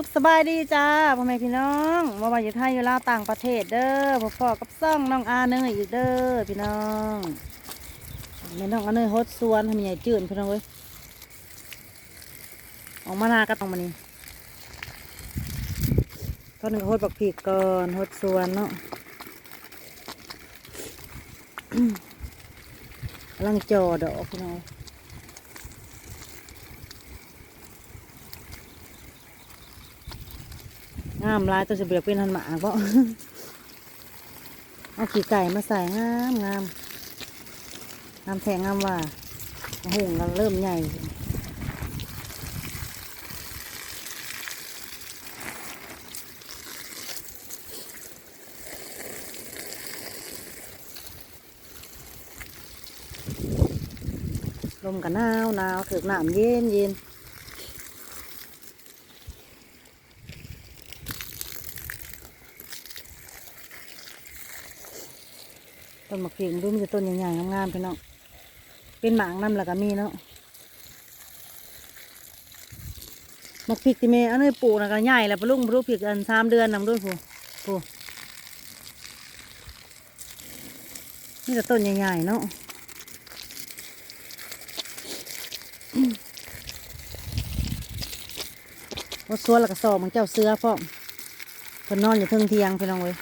สุขสบายดีจ้าพ่อแม่พี่น้องว่าว่าอยู่ไทยอยู่ลาวต่างประเทศเด้อพ่อพ่อกับซ่องน้องอาเนยอีกเด้อพี่น้องแม่น้องอาเนยฮดสวนทำใหญ่จืดพี่น้องเว้ยออกมานาก็ต้องมานี่ตอนหนึ่งฮดบักผีกก่อนฮดสวนเนาะกำลังจอดอกพี่น้อง งามลายตัวจะเบียกเป็นหันหมาเพราะเอาขี้ไก่มาใส่งามงามงามแทงงามว่าหุ่งกันเริ่มใหญ่ลมกันหนาวหนาวถือหนามเย็นเย็น ต้นมะเขือดูมันจะต้นใหญ่ๆงามๆพี่น้องเป็นหมางน้ำแล้วก็มีเนาะมะพริกที่แม่อันนี้ปลูกนะก็ใหญ่แล้วปลุงปลูกพริกอันสามเดือนนำด้วยผู้ผู้นี่จะต้นใหญ่ๆเนาะวัดสวนแล้วก็สอบมันเจ้าเสือพ่อมเพิ่นนอนอยู่เทิงเทียงพี่น้องเว้ย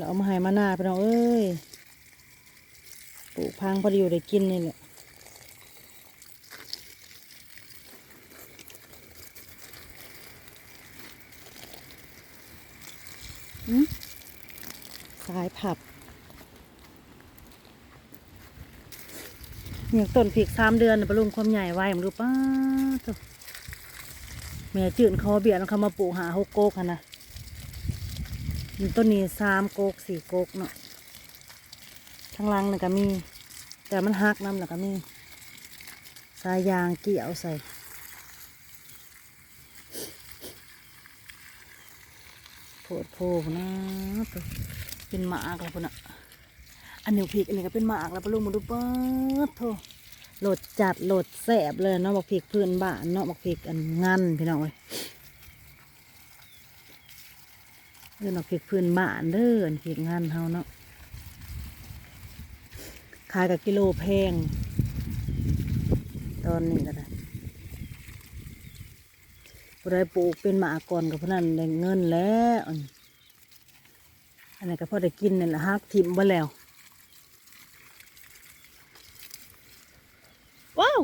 เราเอามาให้มาหน้าไปน้องเอ้ยปลูกพังพอดีอยู่ได้กินนี่แหละสายผับเนี่ยต้นพริกสามเดือนน่ะปรุงความใหญ่ไว้มันดูป้าแม่จืดคอเบียดแล้วเขามาปลูกหาหกโกกอะนะ ต้นนี้สามโกกสี่โกกเนาะทั้งหลังนี่ก็มี แต่มันหักน้ำแล้วก็มี สายยางเกี่ยวใส่โพดโพนะเป็นหมากแล้วพุ่นอะอันนี้พริกอันนี้ก็เป็นหมากแล้วปลุงมาดูเปิดโทโหลดจัดโหลดแสบเลยเนาะบักพริกพื้นบ้านเนาะบักพริกอันงันพี่น้องเอ้ย เดินออกเพียพื้นบ้านเด้ออันเพียงานเฮาเนาะขายกับกิโลแพง ตอนนี้ก็ได้ผู้ใดปลูกเป็นหมาก่อนกับพนันได้เงินแล้วอันอันนี้ก็พอได้กินนี่แหละฮักทิมบ่แล้ว ว้าว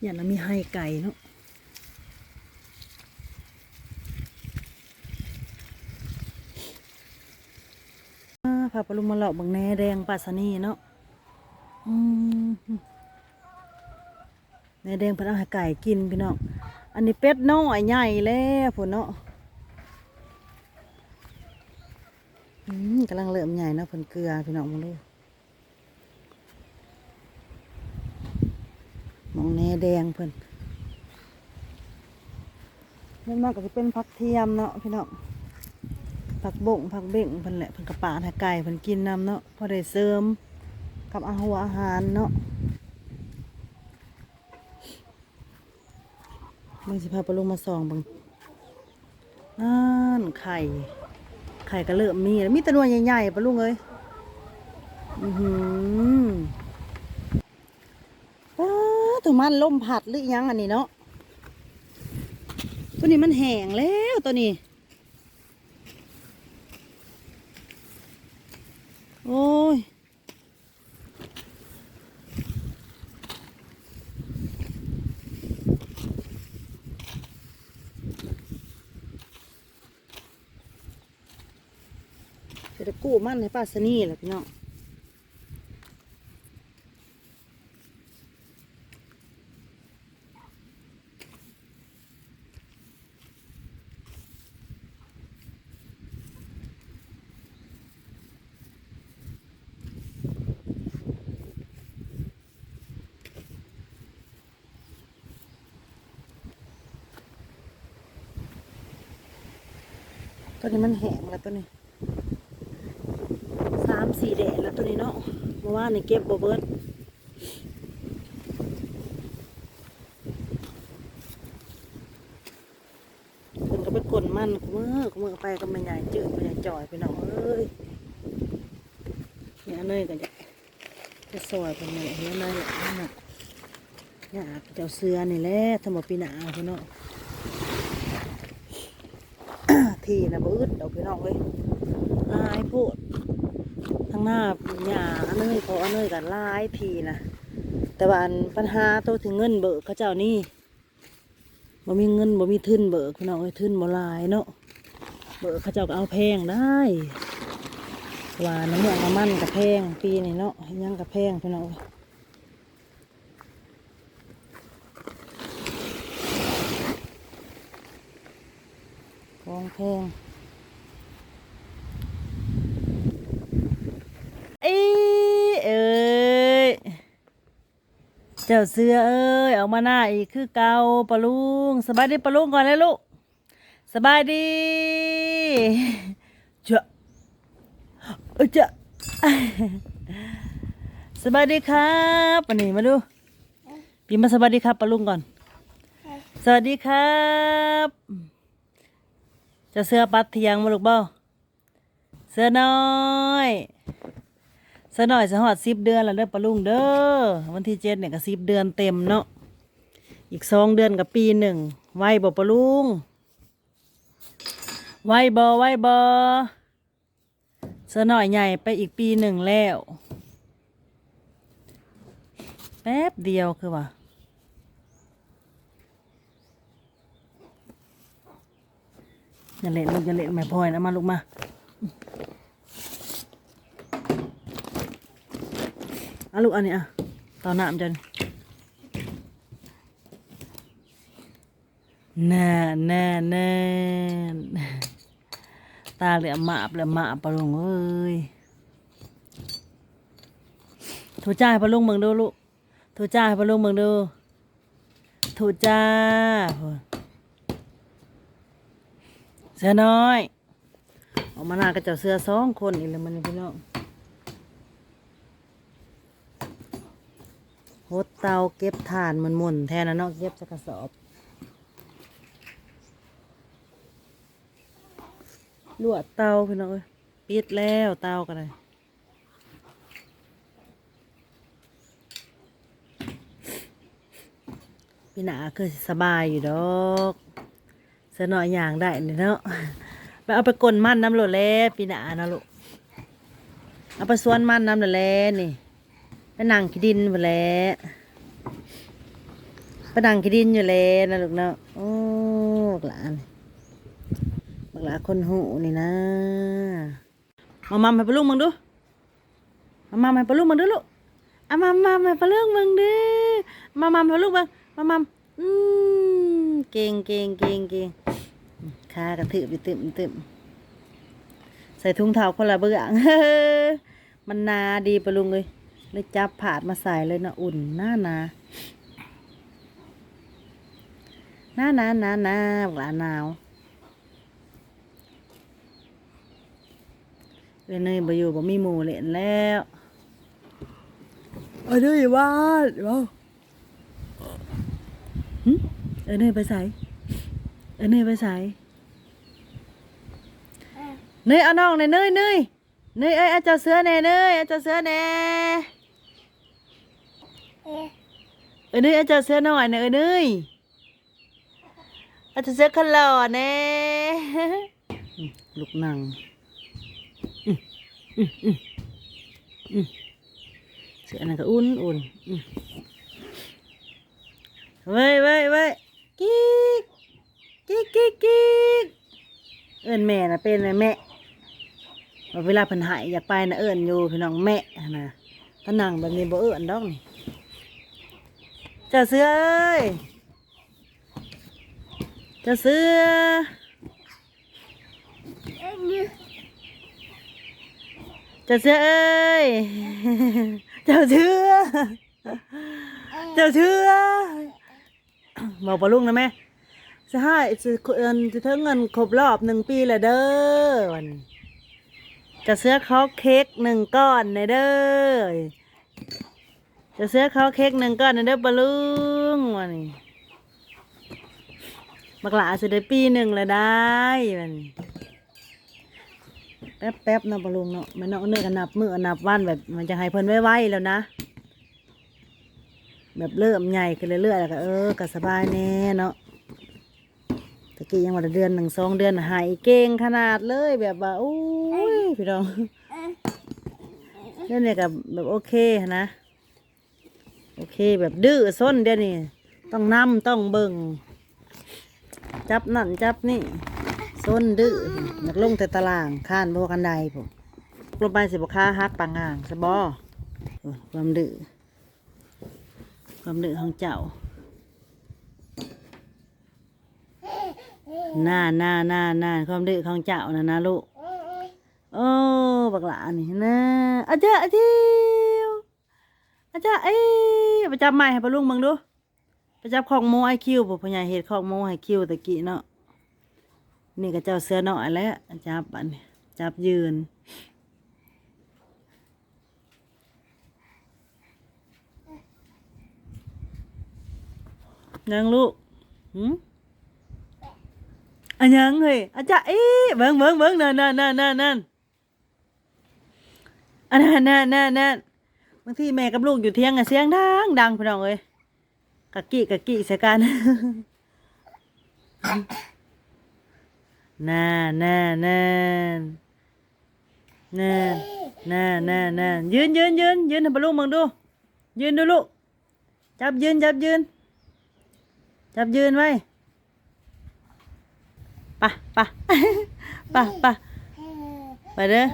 อย่างนั้นมีให้ไก่เนาะ อ่าพาปลุงมาเลาะบางแนแดงปัสนีเนาะแนแดงเพิ่นเอาให้ไก่กินพี่น้อง อันนี้เป็ดน้อยใหญ่แล้วพุ่นเนาะอืมกำลังเริ่มใหญ่เนาะเพิ่นเกลือพี่น้องมาดูมองแนแดงเพิ่นนั่นมากก็จะเป็นผักเทียมเนาะพี่น้อง ผักบงผักเบ่งเพิ่นแหละเพิ่นกระปาให้ไก่เพิ่นกินน้ำเนาะพอได้เสริมกับอาหัวอาหารเนาะมึงสิพาไปลงมาส่องบังนั่นไข่ ไข่ก็เริ่มมีแล้วมีตะนวลใหญ่ๆปะลุงเอ้ยอือหือว้าตัวมันลมผัดหรือยังอันนี้เนาะตัวนี้มันแห้งแล้วตัวนี้ โอ้ยจะกู้มั่นให้ป้าสนี่แหละพี่น้อง ตัวนี้มันแห้งแล้วตัวนี้สามสี่แดดแล้วตัวนี้เนาะเมื่อวานนี่เก็บบเบิดเพิ่นก็ไปกลนมันกูมือกูมือไปก็ไมันใหญ่จืดมันใหญ่จ่อยไปหน่อยเอ้ยเนี่ยเนยกันจะจะซอยเป็นเนี่ยเนี่ยเนยเนี่ยน่ะเนี่ยเจ้าเสือนี่แหละทำมาปีหนาพี่น้อง ทีนะบืดเดี๋ยวพี่น้องเอ้ยลายโพดทางหน้าหญ้าอันเนยเขาอันเนยกันลายทีนะแต่ว่านปัญหาตัวถึงเงินเบิกเขาเจ้านี่บ่มีเงินบ่มีทุนเบิกพี่น้องเอ้ยทุนบ่ลายเนาะเบิกเขาเจ้าก็เอาแพงได้ว่าน้ำเมืองน้ำมันกับแพงปีนี่เนาะยังกับแพงพี่น้องเอ้ย ของแพงเอ้ยเอ้ยเจ้าเสือเอ้ยออกมาหน้าอีกคือเกาปะลุงสบายดีปะลุงก่อนเลยลูกสบายดีเจ้าเอ้ยเจ้าสบายดีครับวันนี้มาดูปีมาสบายดีครับปะลุงก่อน สวัสดีครับเจ้าเสื้อปัดเทียงมาลูกเบ้าเสื้อน้อยเสะหน่อยสะหอดสิบเดือนแล้วเด้อปลุงเด้อวันที่เจ็ดเนี่ยก็สิบเดือนเต็มเนาะอีกสองเดือนกับปีหนึ่งไวบ่ปลุงไวบ่ไวบ่สะหน่อยใหญ่ไปอีกปีหนึ่งแล้ว แป๊บเดียวคือว่า อย่าเล่นลูกอย่าเล่นไม่พลอยนะมาลูกมาอาลูกอันนี้อะต่อน้ำจนแน่แน่แน่ตาเหลือมาบเหลือมาบปะลุงเอ้ยถูจ้าให้ปะลุงเมืองดูลูกถูจ้าให้ปะลุงเมืองดูถูจ้า เสือน้อย ออกมาหน้ากับเจ้าเสื้อสองคนอีกแล้วมันพี่น้องหดเตาเก็บถ่านมันหมุนแทนนะเนาะเก็บจะกระสอบลวดเตาพี่น้องเอ้ยปิดแล้วเตากันเลยพี่หนาคือสิสบายอยู่ดอก เสยหน่อยอย่างได้เนาะไปเอาไปกลนมันน้ำโหลดแล้วปีหนาเนาะลูกเอาไปสวนมันน้ำโหลดแล้วนี่ไปนั่งขี้ดินไปแล้วไปนั่งขี้ดินอยู่แล้วนะลูกเนาะโอ้บักหลานบักหลาคนหูนี่นะมามาให้ปลาลุงมึงดูมามาให้ปลาลุงมึงดูลูกอะมามาให้ปลาลุงมึงดูมามาให้ปลาลุงมึงมามาอืมเก่งเก่งเก่งเก่ง ขากระถืบอยู่ตึมตึมใส่ถุงเท้าคนละเบื้องมันนาดีปะลุงเลยเลยจับผาดมาใส่เลยนะอุ่นหน้าหนาหน้าหนาหนาหนาหวานหนาวเอ้ยเนยบ่อยู่บ่มีหมูเล่นแล้วเอ้ยเนยบ้านบ่หึเอ้ยเนยไปใส่เอ้ยเนยไปใส่ เนยเอาน้องเนยเนยเนยเนยเอ้ยเอาเจ้าเสือแน่เนยเอาเจ้าเสือแน่เอ้ยเนยอาจารย์เสื้อหน่อยนะเอ้ยเนยอาจารย์เสื้อขันหล่อแน่ลูกนั่งอื้ออื้ออื้ออื้อเสื้อนั่นก็อุ่นอุ่นอื้อเว้ยเว้ยเว้ยกิ๊กกิ๊กกิ๊กกิ๊กเอิ้นแม่นะเป็นเลยแม่ว่า เวลาเพิ่นหายอยากไปนะเอิ้นอยู่พี่น้องแม่นะถ้านั่งแบบนี้บ่เอิ้นดอกนี่เจ้าเสือเอ้ยเจ้าเสือเจ้าเสือเอ้ยเจ้าเสือเจ้าเสือบอกปลาลุงนะแม่สหายสิเอินสิถึงเงินครบรอบหนึ่งปีแล้วเด้อวัน จะเสื้อเขาเค้กหนึ่งก้อนในเด้อจะเสื้อเขาเค้กหนึ่งก้อนในเด้อปะลุงวันนี้บักหลาสิได้ปีหนึ่งแล้วได้วันนี้แป๊บแป๊บๆเนาะปะลุงเนาะมันเนาะเนื้อกันนับมือนับวันแบบมันจะให้เพิ่นไว้ๆแล้วนะ แบบเริ่มใหญ่ขึ้นเรื่อยๆแล้วก็เออก็สบายแน่เนาะตะกี้ยังวันเดือนหนึ่งสองเดือนหายเก่งขนาดเลยแบบว่าโอ้ พี่น้องเรื่องนี้กับแบบโอเคนะโอเคแบบดื้อส้นเดี๋ยวนี้ต้องนำต้องเบิ่งจับนั่นจับนี่ส้นดื้ออยากลงแต่ตารางข้านบ่กันใดผมลงไปสิบค้าฮักปางอ่างสบอความดื้อความดื้อของเจ้าหน่าหน่าหน่าหน่าความดื้อของเจ้านะนะลูก โอ้บักหลานี่นะอาจารย์อาทิวอาจารย์เอ้ประจับไม้ให้ปลาลุงมึงดูประจับของโมไอคิวบ่พญาเห็ดของโมไอคิวตะกี้เนาะนี่ก็เจ้าเสือน้อยแล้วจับอันนี้จับยืนยังลูกหืมอันยังเฮ้ยอาจารย์เอ๊ะเบิ่งเบิ่งเบิ่งนั่นนั่นนั่นนั่น อันนั้นนั่นนั่นนั่นบางทีแม่กับลูกอยู่เที่ยงอะเสียงดังดังพี่น้องเอ้ยกะกี้กะกี้ใส่กันน่าน่าน่าน่าน่าน่าน่ายืนยืนยืนยืนให้ลาลูกมึงดู ยืนดูลูก จับยืนจับยืน จับยืนไว้ปะปะปะปะไปเด้อ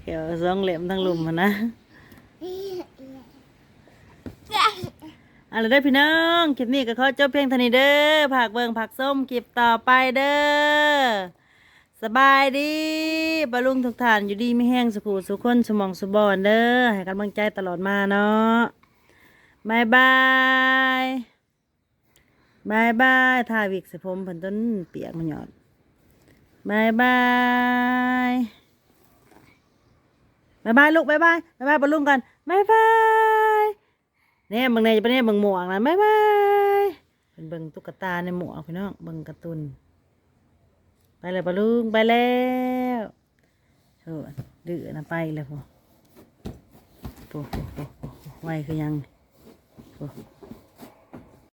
เขียวส องเหลี่ยมทั้งหลุมหั้นนะเอะไรได้อพี่น้องคลิปนี้ก็ขอจบเพียงเท่านี้เด้อผักเบิงผักส้มคลิปต่อไปเด้อสบายดีบาลุงทุกท่านอยู่ดีไม่แห้งสุขุสุขคนสมองสุบอนเด้อให้กำลังใจตลอดมาเนาะบายบายบายบายทาวิกสผมเพิ่นต้นเปียกมันหยอดบายบาย บายบายลูกบายบายบายบายบอลุงกันบายบายเนี่ยบางในจะเป็นเนี่ยบางหมวกนะบายบายเป็นเบิ่งตุ๊กตาในหมวกพี่น้องเบิ่งการ์ตูนไปเลยปะลุงไปแล้วเออดื้อนะไปเลยพ่อโอ้โหไวคือยังโอ้